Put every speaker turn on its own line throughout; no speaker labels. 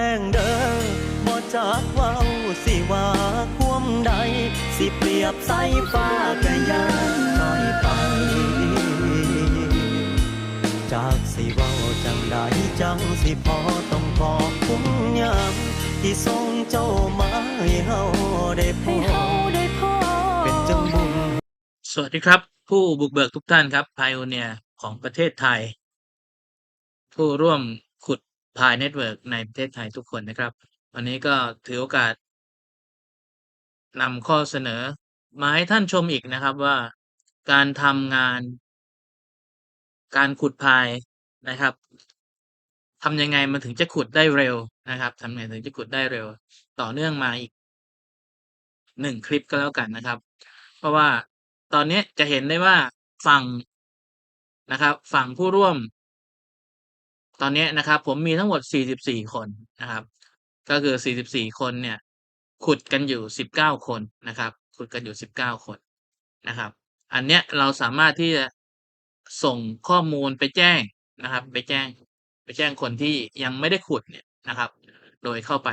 แงเด้อบ่จากเว้าสิว่าความใด สิเปรียบใส่ฟ้าก็ยังน้อยไป จากสิเว้าจังใดจังสิพอต้องขอบคุณยามที่ส่งเจ้ามาให้เฮาได้พบ
เฮาได้พอ
เป็นจังบุญ
สวัสดีครับ ผู้บุกเบิกทุกท่านครับไพโอเนียของประเทศไทย ผู้ร่วม พายเน็ตเวิร์กในประเทศไทยทุกคนนะครับ วันนี้ก็ถือโอกาสนำข้อเสนอมาให้ท่านชมอีกนะครับว่าการทำงาน การขุดพายนะครับทำยังไงมันถึงจะขุดได้เร็วนะครับทำยังไงถึงจะขุดได้เร็ว ต่อเนื่องมาอีกหนึ่งคลิปก็แล้วกันนะครับ เพราะว่าตอนนี้จะเห็นได้ว่าฝั่งนะครับ ฝั่งผู้ร่วม ตอนนี้นะครับ ผมมีทั้งหมด 44 คนนะครับ ก็คือ 44 คนเนี่ย ขุดกันอยู่ 19 คนนะครับ ขุดกันอยู่ 19 คนนะครับ อันเนี้ยเราสามารถที่จะส่งข้อมูลไปแจ้งนะครับ ไปแจ้ง ไปแจ้งคนที่ยังไม่ได้ขุดเนี่ยนะครับ โดยเข้าไป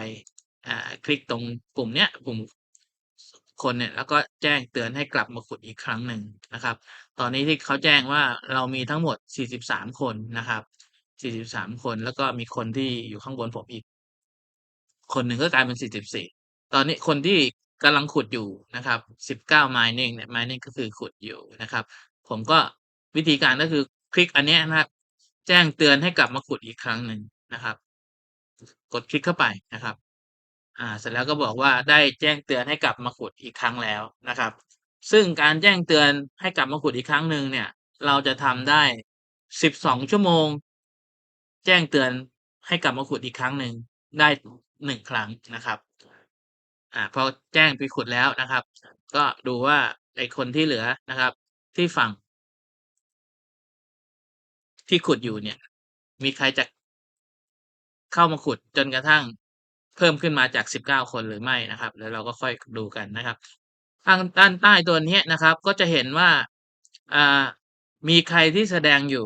อ่าคลิกตรงปุ่มเนี้ยปุ่มคนเนี่ยแล้วก็แจ้งเตือนให้กลับมาขุดอีกครั้งหนึ่งนะครับ ตอนนี้ที่เขาแจ้งว่าเรามีทั้งหมด 43 คนนะครับ 43คน แล้วก็มีคนที่อยู่ข้างบนผมอีก คนหนึ่งก็กลายเป็น44ตอนนี้คนที่กำลังขุดอยู่นะครับ19 mining เนี่ย mining ก็คือขุดอยู่นะครับ ผมก็วิธีการก็คือคลิกอันนี้นะครับ แจ้งเตือนให้กลับมาขุดอีกครั้งหนึ่งนะครับ กดคลิกเข้าไปนะครับ อ่า เสร็จแล้วก็บอกว่าได้แจ้งเตือนให้กลับมาขุดอีกครั้งแล้วนะครับ ซึ่งการแจ้งเตือนให้กลับมาขุดอีกครั้งหนึ่งเนี่ย เราจะทำได้ 12 ชั่วโมง แจ้งเตือนให้กลับมาขุดอีกครั้งหนึ่งได้หนึ่งครั้งนะครับ อ่าพอแจ้งไปขุดแล้วนะครับ ก็ดูว่าไอคนที่เหลือนะครับ ที่ฝั่ง ที่ขุดอยู่เนี่ย มีใครจะเข้ามาขุดจนกระทั่งเพิ่มขึ้นมาจาก19คนหรือไม่นะครับ แล้วเราก็ค่อยดูกันนะครับทางด้านใต้ตัวนี้นะครับ ก็จะเห็นว่าอ่ามีใครที่แสดงอยู่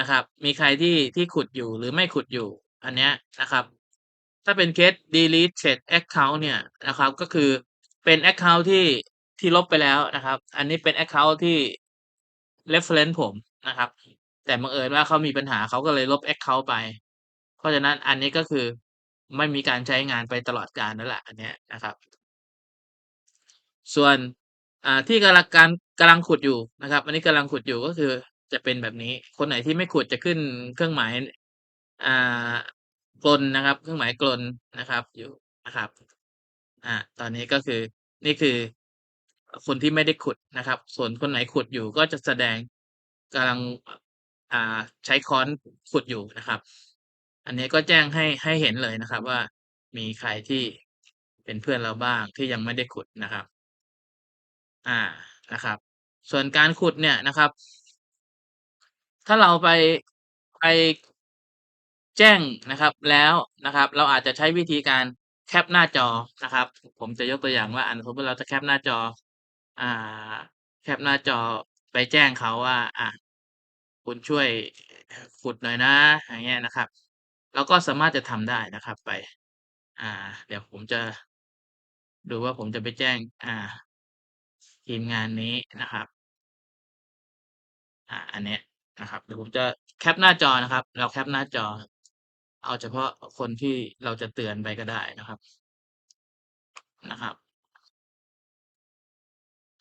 นะครับ มีใครที่ที่ขุดอยู่หรือไม่ขุดอยู่ อันเนี้ยนะครับ ถ้าเป็นเคส deleted account เนี่ยนะครับ ก็คือเป็น account ที่ที่ลบไปแล้วนะครับ อันนี้เป็น account ที่ reference ผมนะครับ แต่บังเอิญว่าเขามีปัญหาเขาก็เลยลบ account ไป เพราะฉะนั้นอันนี้ก็คือไม่มีการใช้งานไปตลอดกาลนั่นแหละอันเนี้ยนะครับ ส่วนอ่าที่กำลังการกำลังขุดอยู่นะครับ อันนี้กำลังขุดอยู่ก็คือ จะเป็นแบบนี้ คนไหนที่ไม่ขุดจะขึ้นเครื่องหมาย อ่ากลนนะครับ เครื่องหมายกลนนะครับ อยู่นะครับ อ่า ตอนนี้ก็คือนี่คือคนที่ไม่ได้ขุดนะครับ ส่วนคนไหนขุดอยู่ก็จะแสดงกำลังอ่าใช้ค้อนขุดอยู่นะครับ อันนี้ก็แจ้งให้ให้เห็นเลยนะครับ ว่ามีใครที่เป็นเพื่อนเราบ้างที่ยังไม่ได้ขุดนะครับ อ่านะครับ ส่วนการขุดเนี่ยนะครับ ถ้าเราไป ไป แจ้งนะครับ แล้วนะครับ เราอาจจะใช้วิธีการแคปหน้าจอนะครับ ผมจะยกตัวอย่างว่าอันสมมุติเราจะแคปหน้าจอ อ่า แคปหน้าจอไปแจ้งเขาว่า อ่า คุณช่วย ขุดหน่อยนะ อย่างเงี้ยนะครับ เราก็สามารถจะทำได้นะครับไป อ่า เดี๋ยวผมจะ ดูว่าผมจะไปแจ้ง อ่า ทีมงานนี้นะครับ อ่า อันเนี้ย นะครับ เดี๋ยวผมจะแคปหน้าจอนะครับ เราแคปหน้าจอ เอาเฉพาะคนที่เราจะเตือนไปก็ได้นะครับ นะครับ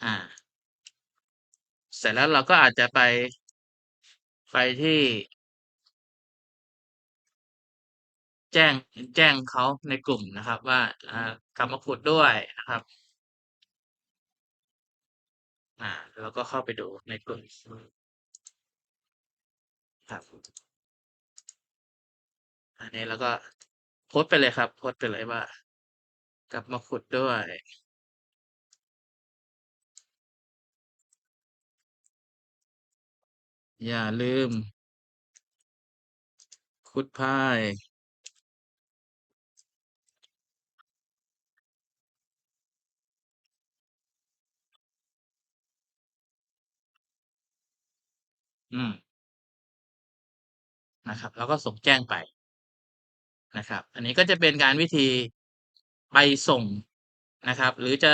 อ่า เสร็จแล้วเราก็อาจจะไปไปที่ แจ้งแจ้งเขาในกลุ่มนะครับ ว่าอ่ากลับมาขุดด้วยนะครับอ่าเราก็เข้าไปดูในกลุ่ม ครับอันนี้เราก็โพสไปเลยครับ โพสไปเลยว่า กลับมาขุดด้วยอย่าลืมขุดพาย อืม นะครับ แล้วก็ส่งแจ้งไปนะครับ อันนี้ก็จะเป็นการวิธีไปส่งนะครับ หรือจะ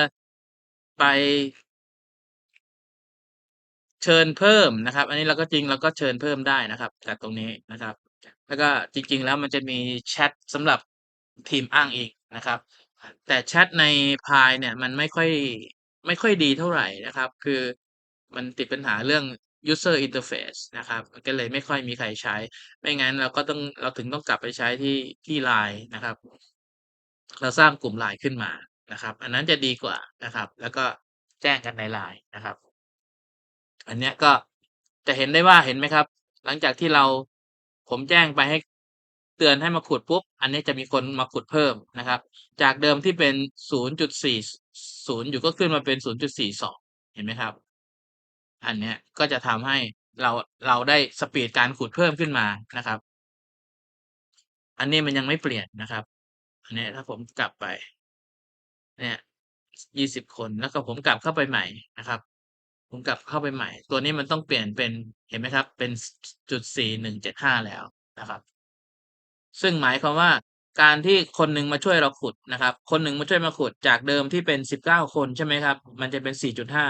ไปเชิญเพิ่มนะครับ อันนี้เราก็จริงเราก็เชิญเพิ่มได้นะครับ จากตรงนี้นะครับ แล้วก็จริง ๆ แล้วมันจะมีแชตสำหรับทีมอ้างอิงนะครับ แต่แชตใน Pine เนี่ยมันไม่ค่อยไม่ค่อยดีเท่าไหร่นะครับ คือมันติดปัญหาเรื่อง user interface นะครับ ก็เลยไม่ค่อยมีใครใช้ ไม่งั้นเราก็ต้องเราถึงต้องกลับไปใช้ที่ที่ LINE นะครับ เราสร้างกลุ่ม LINE ขึ้นมานะครับ อันนั้นจะดีกว่านะครับ แล้วก็แจ้งกันใน LINE นะครับ อันเนี้ยก็จะเห็นได้ว่าเห็นไหมครับ หลังจากที่เราผมแจ้งไปให้เตือนให้มาขุดปุ๊บ อันนี้จะมีคนมาขุดเพิ่มนะครับ จากเดิมที่เป็น 0.40อยู่ก็ขึ้นมาเป็น 0.42 เห็นไหมครับ? อันเนี้ยก็จะทำให้เรา เราได้สปีดการขุดเพิ่มขึ้นมานะครับ อันนี้มันยังไม่เปลี่ยนนะครับ อันเนี้ยถ้าผมกลับไป เนี่ย20คนแล้วก็ผมกลับเข้าไปใหม่นะครับ ผมกลับเข้าไปใหม่ ตัวนี้มันต้องเปลี่ยนเป็นเห็นไหมครับ เป็นจุดสี่หนึ่งเจุด4175แล้วนะครับ ซึ่งหมายความว่าการที่คนหนึ่งมาช่วยเราขุดนะครับ คนหนึ่งมาช่วยมาขุดจากเดิมที่เป็น19คนใช่ไหมครับ มันจะเป็น4.5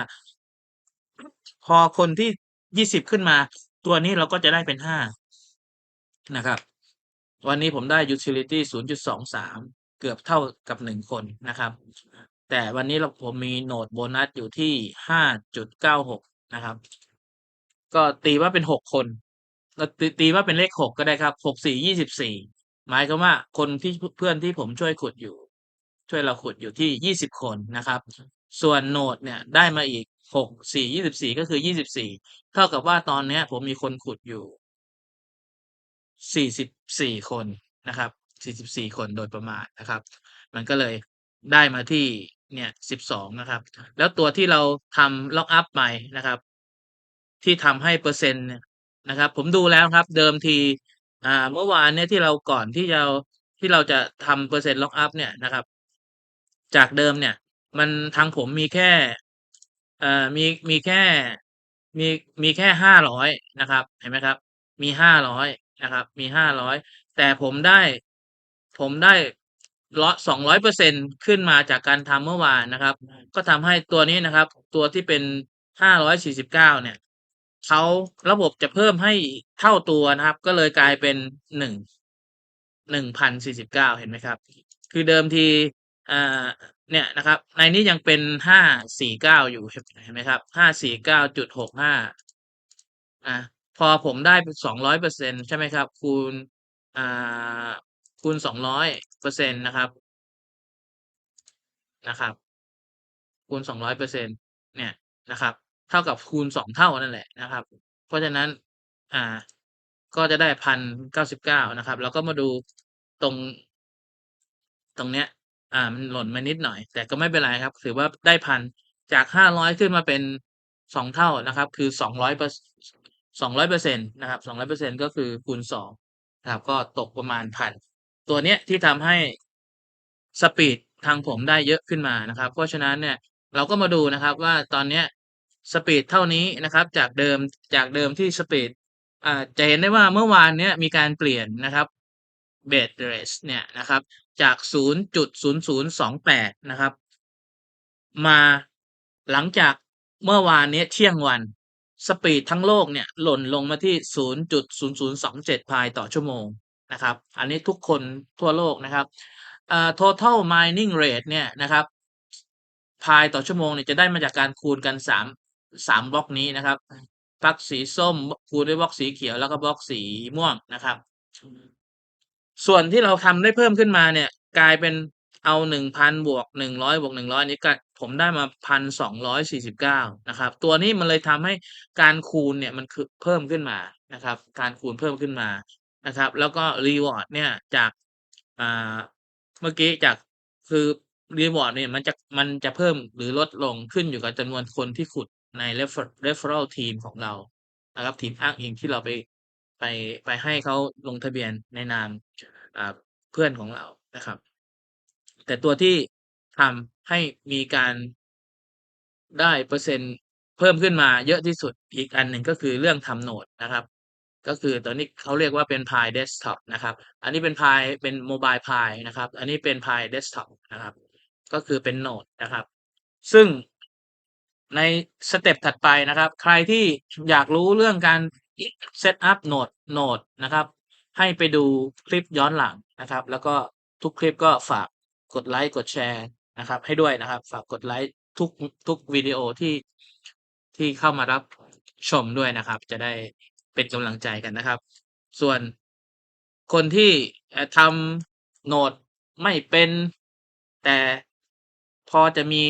พอคนที่20ขึ้นมา ตัวนี้เราก็จะได้เป็น5นะครับ วันนี้ผมได้ยูทิลิตี0.23 เกือบเท่ากับ1คนนะครับ แต่วันนี้เราผมมีโนดโบนัสอยู่ที่ 5.96 นะครับ ก็ตีว่าเป็น6คนเราตีว่าเป็นเลข6ก็ได้ครับ6 4 24หมายความว่าคนที่เพื่อนที่ผมช่วยขุดอยู่ ช่วยเราขุดอยู่ที่20คนนะครับ ส่วนโนดเนี่ยได้มาอีก 6 4 24ก็คือ24เท่ากับว่าตอนนี้ผมมีคนขุดอยู่44คนนะครับ44คนโดยประมาณนะครับ มันก็เลยได้มาที่เนี่ย12นะครับ แล้วตัวที่เราทำ Lock up ใหม่นะครับ ที่ทำให้เปอร์เซ็นต์นะครับ ผมดูแล้วครับ เดิมทีอ่าเมื่อวานเนี่ยที่เราก่อนที่จะที่เราจะทำเปอร์เซ็นต์ Lock up เนี่ยนะครับ จากเดิมเนี่ย มันทางผมมีแค่ เอ่อ มี มีแค่ มี มีแค่ 500 นะครับ เห็นไหมครับ มี 500 นะครับ มี 500 แต่ผมได้ ผมได้ ร้อย 200%ขึ้นมาจากการทำเมื่อวานนะครับ ก็ทำให้ตัวนี้นะครับ ตัวที่เป็น 549 เนี่ย เขาระบบจะเพิ่มให้เท่าตัวนะครับ ก็เลยกลายเป็น 1 1,049 เห็นไหมครับ คือเดิมที อ่า เนี่ยนะครับ ในนี้ยังเป็นห้าสี่เก้าอยู่เห็นไหมครับห้าสี่เก้าจุดหกห้าอะพอผมได้สองร้อยเปอร์เซ็นใช่ไหมครับ คูณอ่าคูณสองร้อยเปอร์เซ็นนะครับนะครับ คูณสองร้อยเปอร์เซ็นเนี่ยนะครับ เท่ากับคูณสองเท่านั่นแหละนะครับ เพราะฉะนั้นอ่าก็จะได้พันเก้าสิบเก้านะครับ แล้วก็มาดูตรงตรงเนี้ย อ่า มันหล่นมานิดหน่อย แต่ก็ไม่เป็นไรครับ ถือว่าได้1,000จาก 500 ขึ้นมาเป็น 2 เท่านะครับ คือ 200เปอร์ส200%นตนะครับ200%ก็คือคูณ2นะครับ ก็ตกประมาณ1,000ตัวเนี้ยที่ทำให้สปีดทางผมได้เยอะขึ้นมานะครับ เพราะฉะนั้นเนี่ยเราก็มาดูนะครับว่าตอนเนี้ยสปีดเท่านี้นะครับ จากเดิมจากเดิมที่สปีดอ่าจะเห็นได้ว่าเมื่อวานเนี้ยมีการเปลี่ยนนะครับ Base Rate เนี่ยนะครับ จาก 0.0028 นะครับ มาหลังจากเมื่อวานนี้เที่ยงวัน สปีดทั้งโลกเนี่ย หล่นลงมาที่ 0.0027 Pi ต่อชั่วโมงนะครับ อันนี้ทุกคนทั่วโลกนะครับอ่า Total Mining Rate เนี่ยนะครับ Pi ต่อชั่วโมงเนี่ยจะได้มาจากการคูณกัน 3 3บล็อกนี้นะครับบล็อกสีส้มคูณด้วยบล็อกสีเขียวแล้วก็บล็อกสีม่วงนะครับ ส่วนที่เราทำได้เพิ่มขึ้นมาเนี่ย กลายเป็นเอา1,000บวก100บวก100นี้ก็ผมได้มา1,249นะครับ ตัวนี้มันเลยทำให้การคูณเนี่ยมันคือเพิ่มขึ้นมานะครับ การคูณเพิ่มขึ้นมานะครับ แล้วก็รีวอร์ดเนี่ยจากอ่าเมื่อกี้จากคือรีวอร์ดเนี่ยมันจะมันจะเพิ่มหรือลดลงขึ้นอยู่กับจำนวนคนที่ขุดใน refer referral team ของเรานะครับทีมอ้างอิงที่เราไป ไป ไปให้เขาลงทะเบียนในนามอ่าเพื่อนของเรานะครับ แต่ตัวที่ทำให้มีการได้เปอร์เซ็นต์เพิ่มขึ้นมาเยอะที่สุดอีกอันหนึ่งก็คือเรื่องทำโนดนะครับ ก็คือตัวนี้เขาเรียกว่าเป็น Pi Desktop นะครับ อันนี้เป็น Pi เป็น Mobile Pi นะครับ อันนี้เป็น Pi Desktop นะครับ ก็คือเป็นโหนดนะครับ ซึ่งในสเต็ปถัดไปนะครับ ใครที่อยากรู้เรื่องการ เซตอัพโหนดโหนดนะครับ ให้ไปดูคลิปย้อนหลังนะครับ แล้วก็ทุกคลิปก็ฝากกดไลค์กดแชร์นะครับ ให้ด้วยนะครับ ฝากกดไลค์ทุกทุกวิดีโอที่ที่เข้ามารับชมด้วยนะครับ จะได้เป็นกำลังใจกันนะครับ ส่วนคนที่ทำโหนดไม่เป็นแต่พอจะมี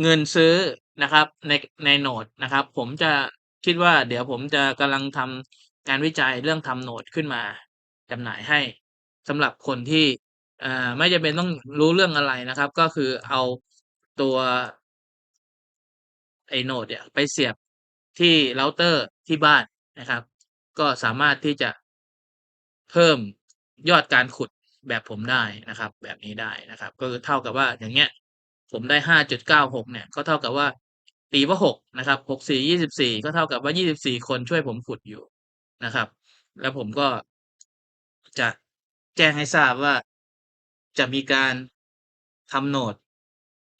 เงินซื้อนะครับในในโหนดนะครับ ผมจะ คิดว่าเดี๋ยวผมจะกำลังทำงานวิจัยเรื่องทำโหนดขึ้นมาจำหน่ายให้สำหรับคนที่เอ่อไม่จำเป็นต้องรู้เรื่องอะไรนะครับ ก็คือเอาตัวไอ้โหนดเนี่ยไปเสียบที่เราเตอร์ที่บ้านนะครับ ก็สามารถที่จะเพิ่มยอดการขุดแบบผมได้นะครับ แบบนี้ได้นะครับ ก็คือเท่ากับว่าอย่างเงี้ย ผมได้ห้าจุดเก้าหกเนี่ย ก็เท่ากับว่า ตีว่าหกนะครับหกสี่ยี่สิบสี่ก็เท่ากับว่ายี่สิบสี่คนช่วยผมขุดอยู่นะครับ แล้วผมก็จะแจ้งให้ทราบว่าจะมีการทำโหนด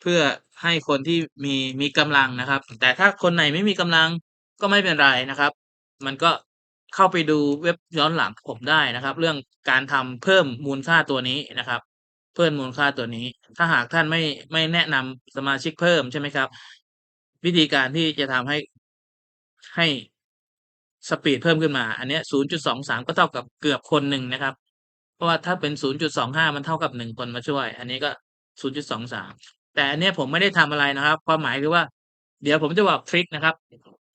เพื่อให้คนที่มีมีกำลังนะครับ แต่ถ้าคนไหนไม่มีกำลังก็ไม่เป็นไรนะครับ มันก็เข้าไปดูเว็บย้อนหลังผมได้นะครับ เรื่องการทำเพิ่มมูลค่าตัวนี้นะครับ เพิ่มมูลค่าตัวนี้ ถ้าหากท่านไม่ไม่แนะนำสมาชิกเพิ่มใช่ไหมครับ วิธีการที่จะทำให้ให้สปีดเพิ่มขึ้นมา อันนี้ย0.23ก็เท่ากับเกือบคนหนึ่งนะครับ เพราะว่าถ้าเป็น0.25มันเท่ากับหนึ่งคนมาช่วย อันนี้ก็0.23แต่อันนี้ผมไม่ได้ทำอะไรนะครับ ความหมายคือว่า เดี๋ยวผมจะบอกทริคนะครับ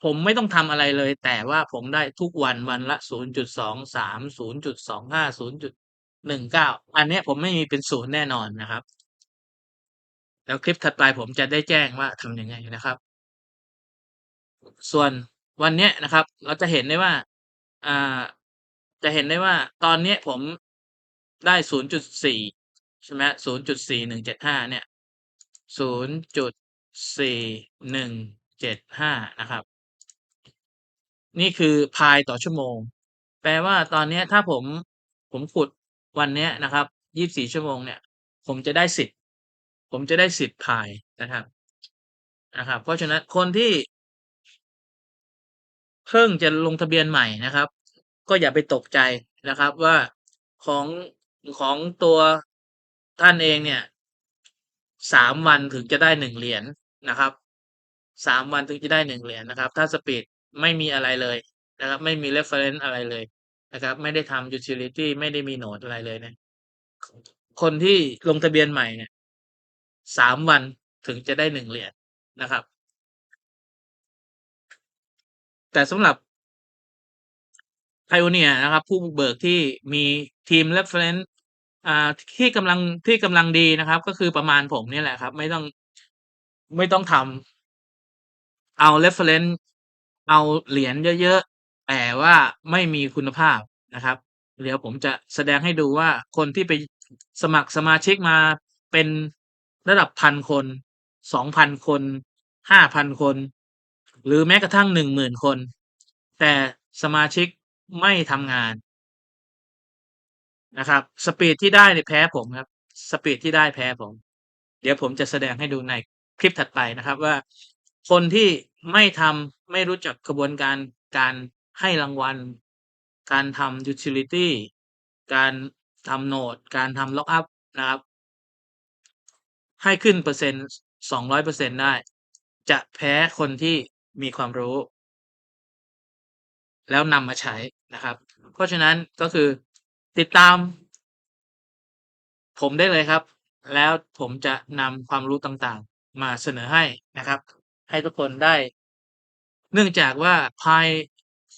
ผมไม่ต้องทำอะไรเลย แต่ว่าผมได้ทุกวันวันละ0.23 0.25 0.19อันเนี้ผมไม่มีเป็นศูนย์แน่นอนนะครับ แล้วคลิปถัดไปผมจะได้แจ้งว่าทำยังไงนะครับ ส่วนวันเนี้ยนะครับ เราจะเห็นได้ว่า อ่า จะเห็นได้ว่าตอนเนี้ยผมได้ 0.4 ใช่ไหม0.4175เนี่ย0.4175นะครับ นี่คือพายต่อชั่วโมง แปลว่าตอนเนี้ยถ้าผมผมขุดวันเนี้ยนะครับ24ชั่วโมงเนี่ย ผมจะได้สิทธิ์ผมจะได้สิทธิ์พายนะครับนะครับ เพราะฉะนั้นคนที่ เพิ่งจะลงทะเบียนใหม่นะครับ ก็อย่าไปตกใจนะครับว่าของของตัวท่านเองเนี่ยสามวันถึงจะได้หนึ่งเหรียญนะครับสามวันถึงจะได้หนึ่งเหรียญนะครับ ถ้าสปีดไม่มีอะไรเลยนะครับ ไม่มี reference อะไรเลยนะครับ ไม่ได้ทำ utility ไม่ได้มีโหนดอะไรเลยนะคนที่ลงทะเบียนใหม่เนี่ยสามวันถึงจะได้หนึ่งเหรียญนะครับ แต่สำหรับ Pioneer นะครับ ผู้บุกเบิกที่มีทีม reference อ่าที่กำลังที่กำลังดีนะครับ ก็คือประมาณผมเนี่ยแหละครับ ไม่ต้องไม่ต้องทำเอา reference เอาเหรียญเยอะๆ แต่ว่าไม่มีคุณภาพนะครับ เดี๋ยวผมจะแสดงให้ดูว่าคนที่ไปสมัครสมาชิกมาเป็นระดับพันคนสองพันคนห้าพันคน หรือแม้กระทั่งหนึ่งหมื่นคน แต่สมาชิกไม่ทำงานนะครับ สปีดที่ได้เนี่ยแพ้ผมครับ สปีดที่ได้แพ้ผม เดี๋ยวผมจะแสดงให้ดูในคลิปถัดไปนะครับว่า คนที่ไม่ทำไม่รู้จักกระบวนการการให้รางวัล การทำ utility การทำโนด การทำ lockup นะครับ ให้ขึ้นเปอร์เซ็นต์สองร้อยเปอร์เซ็นได้ จะแพ้คนที่ มีความรู้ แล้วนำมาใช้นะครับ เพราะฉะนั้นก็คือติดตาม ผมได้เลยครับ แล้วผมจะนำความรู้ต่างๆ มาเสนอให้นะครับ ให้ทุกคนได้ เนื่องจากว่าพาย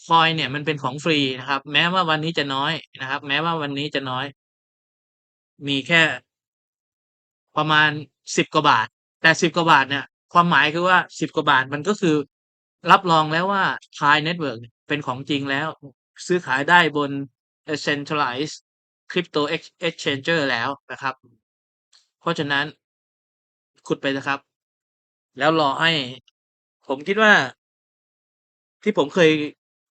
คอยเนี่ยมันเป็นของฟรีนะครับ แม้ว่าวันนี้จะน้อยนะครับ แม้ว่าวันนี้จะน้อย มีแค่ประมาณสิบกว่าบาท แต่สิบกว่าบาทเนี่ย ความหมายคือว่าสิบกว่าบาทมันก็คือ รับรองแล้วว่า Pi Network เป็นของจริงแล้ว ซื้อขายได้บน Centralized Crypto Exchanger แล้วนะครับ เพราะฉะนั้นขุดไปนะครับ แล้วรอให้ ผมคิดว่า ที่ผมเคย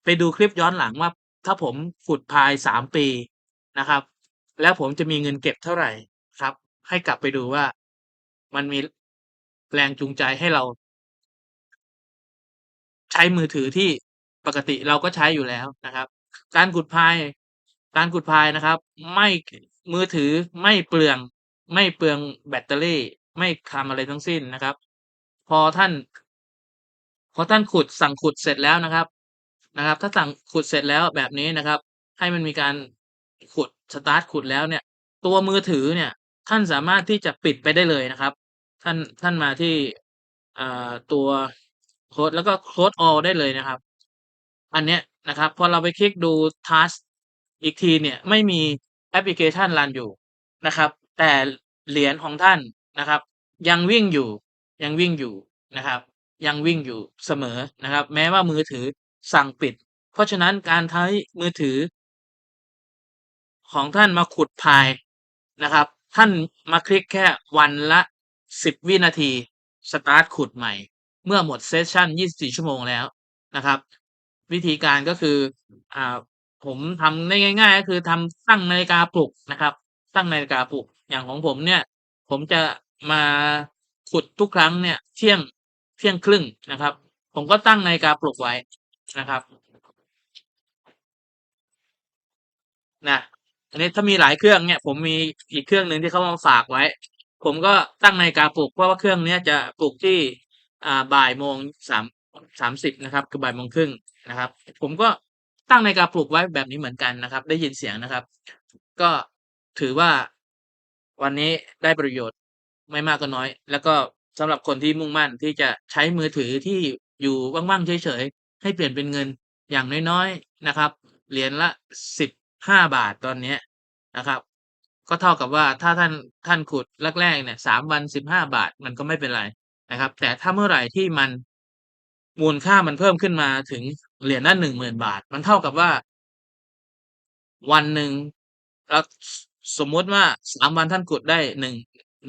ไปดูคลิปย้อนหลังว่า ถ้าผมขุดพายสามปีนะครับ แล้วผมจะมีเงินเก็บเท่าไหร่ครับ ให้กลับไปดูว่ามันมีแรงจูงใจให้เรา ใช้มือถือที่ปกติเราก็ใช้อยู่แล้วนะครับ การขุดพายการขุดพายนะครับ ไม่มือถือไม่เปลือง ไม่เปลืองแบตเตอรี่ ไม่ทำอะไรทั้งสิ้นนะครับ พอท่าน พอท่านขุดสั่งขุดเสร็จแล้วนะครับนะครับ ถ้าสั่งขุดเสร็จแล้วแบบนี้นะครับ ให้มันมีการขุดสตาร์ทขุดแล้วเนี่ย ตัวมือถือเนี่ย ท่านสามารถที่จะปิดไปได้เลยนะครับ ท่านท่านมาที่อ่าตัว โค้ดแล้วก็โค้ด all ได้เลยนะครับ อันเนี้ยนะครับ พอเราไปคลิกดู task อีกทีเนี่ยไม่มีแอปพลิเคชันรันอยู่นะครับ แต่เหรียญของท่านนะครับ ยังวิ่งอยู่ยังวิ่งอยู่นะครับ ยังวิ่งอยู่เสมอนะครับ แม้ว่ามือถือสั่งปิด เพราะฉะนั้นการใช้มือถือ ของท่านมาขุดพายนะครับ ท่านมาคลิกแค่วันละ 10 วินาที สตาร์ทขุดใหม่ เมื่อหมดเซสชัน24 ชั่วโมงแล้วนะครับ วิธีการก็คืออ่าผมทำได้ง่าย ๆ ก็คือทำตั้งนาฬิกาปลุกนะครับ ตั้งนาฬิกาปลุกอย่างของผมเนี่ย ผมจะมาขุดทุกครั้งเนี่ย เที่ยงเที่ยงครึ่งนะครับ ผมก็ตั้งนาฬิกาปลุกไว้นะครับนะอันนี้ถ้ามีหลายเครื่องเนี่ย ผมมีอีกเครื่องหนึ่งที่เขามาฝากไว้ ผมก็ตั้งนาฬิกาปลุกเพราะว่าเครื่องเนี้ยจะปลุกที่ อ่าบ่ายโมงสาม30นะครับคือบ่ายโมงครึ่งนะครับ ผมก็ตั้งนาฬิกาปลุกไว้แบบนี้เหมือนกันนะครับ ได้ยินเสียงนะครับ ก็ถือว่าวันนี้ได้ประโยชน์ไม่มากก็น้อย แล้วก็สำหรับคนที่มุ่งมั่นที่จะใช้มือถือที่อยู่ว่างๆเฉยๆให้เปลี่ยนเป็นเงินอย่างน้อยๆนะครับเหรียญละ15บห้าบาทตอนเนี้นะครับ ก็เท่ากับว่าถ้าท่านท่านขุดแรกๆเนี่ย3วัน15บาทมันก็ไม่เป็นไร นะครับ แต่ถ้าเมื่อไหร่ที่มันมูลค่ามันเพิ่มขึ้นมาถึงเหรียญละ10,000บาท มันเท่ากับว่า วันหนึ่งแล้วสมมุติว่า3วันท่านขุดได้1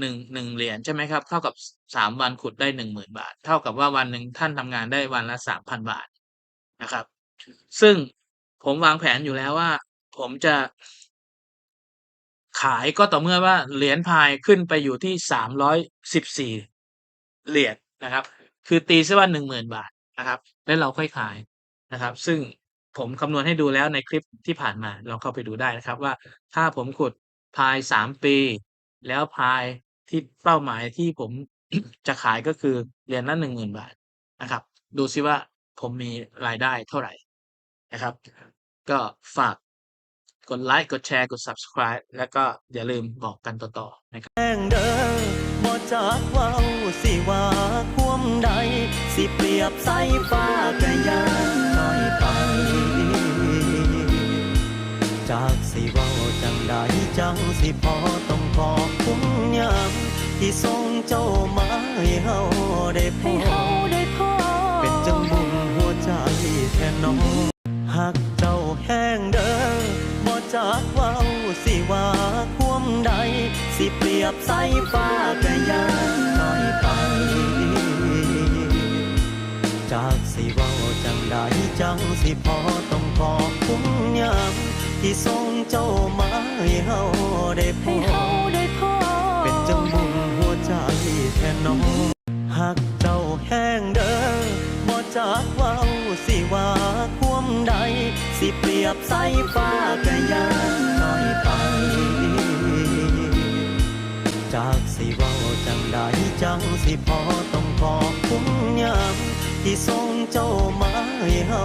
1 1เหรียญใช่ไหมครับ เท่ากับส3วันขุดได้10,000บาท เท่ากับว่าวันหนึ่งท่านทำงานได้วันละ3,000บาทนะครับ ซึ่งผมวางแผนอยู่แล้วว่า ผมจะขายก็ต่อเมื่อว่าเหรียญพายขึ้นไปอยู่ที่314 เหรียญนะครับ คือตีเสียว่า10,000บาทนะครับ แล้วเราค่อยขายนะครับ ซึ่งผมคำนวณให้ดูแล้วในคลิปที่ผ่านมาลองเข้าไปดูได้นะครับว่าถ้าผมขุดพาย3ปี แล้วพายที่เป้าหมายที่ผมจะขายก็คือเหรียญละ10,000บาทนะครับ ดูซิว่าผมมีรายได้เท่าไหร่นะครับ ก็ฝากกดไลก์กดแชร์ กด Subscribe แล้วก็อย่าลืมบอกกันต่อ ๆ นะครับ
สิว่าความใด สิเปรียบใส่ฟ้าก็ยานน้อยไป จากสิเว้าจังใดจังสิพอต้องขอบคุณยามที่ส่งเจ้ามาให้เฮาได้พ
ให้
บ
เฮาได้พบ
เป็นจังบุญหัวใจแท้น้องหักเจ้าแห้งเด้อบ่จักเว้าสิว่าความใด สิเปรียบใส่ฟ้าก็ยาน งสิพอต้องขอบคุณยามที่ส่งเจ้ามาให้เฮาได้พ
ให้
บ
เฮาได้พบ
เป็นจังบุญหัวใจแท้น้องหักเจ้าแห้งเด้อบ่จักเว้าสิว่าความใด สิเปรียบใส่ฟ้าก็ยานน้อยไป จากสิเว้าจังใดจังสิพอต้องขอบคุณยามที่ส่งเจ้ามาให้เขา